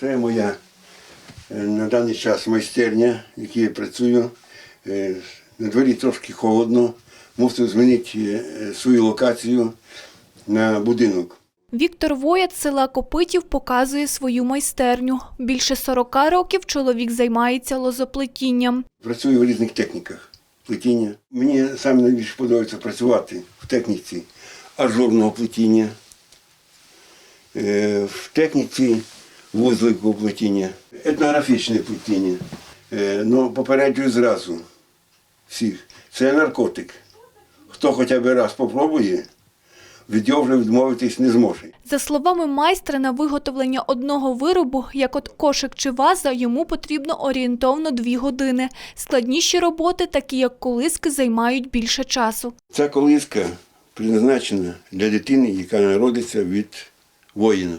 Це моя е, на даний час майстерня, в якій я працюю. Е, На дворі трошки холодно. Мусив змінити е, свою локацію на будинок. Віктор Воят з села Копитів показує свою майстерню. Більше 40 років чоловік займається лозоплетінням. Працюю в різних техніках плетіння. Мені саме найбільше подобається працювати в техніці ажурного плетіння, в техніці вузликового плетіння, етнографічне плетіння. Е, Ну, попереджую зразу всіх. Це наркотик. Хто хоча б раз попробує, від нього вже відмовитись не зможе. За словами майстра, на виготовлення одного виробу, як от кошик чи ваза, йому потрібно орієнтовно дві години. Складніші роботи, такі як колиски, займають більше часу. Ця колиска призначена для дитини, яка народиться від воїна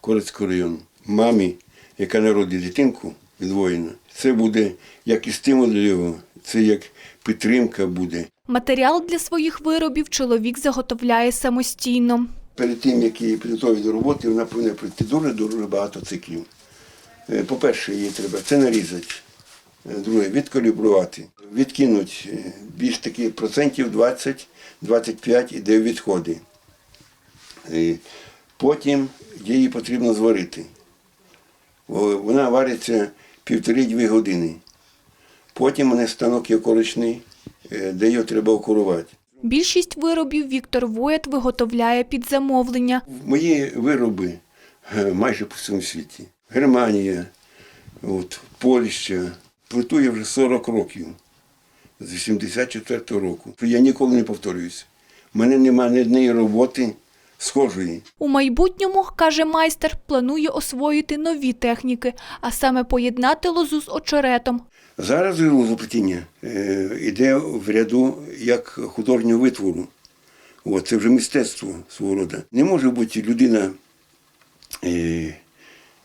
Корецького району. Мамі, яка народить дитинку від воїна, це буде як і стимул для його, це як підтримка буде. Матеріал для своїх виробів чоловік заготовляє самостійно. Перед тим, як її підготовить до роботи, вона повинна пройти дуже дуже багато циклів. Е, По-перше, її треба це нарізати. Е, Друге, відкалібрувати, відкинути е, більш таки процентів 20-25 іде відходи. Потім її потрібно зварити. Вона вариться півтори-дві години. Потім у мене станок є коричний, е, де його треба окурувати. Більшість виробів Віктор Воят виготовляє під замовлення. Мої вироби е, майже по всьому світі. Германія, от, Польща. Плиту я вже 40 років, з 84-го року. Я ніколи не повторююся. У мене немає ні однієї роботи схожої. У майбутньому, каже майстер, планує освоїти нові техніки, а саме поєднати лозу з очеретом. Зараз розоплетіння е, йде в ряду як художнього витвору. От, це вже мистецтво свого роду. Не може бути людина, е,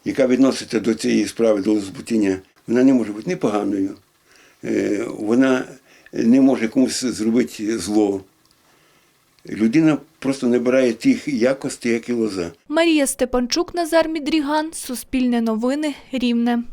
яка відноситься до цієї справи, до розоплетіння, вона не може бути ні поганою, е, вона не може комусь зробити зло. Людина просто набирає тих якостей, як і лоза. Марія Степанчук, Назар Мідріган, Суспільне новини, Рівне.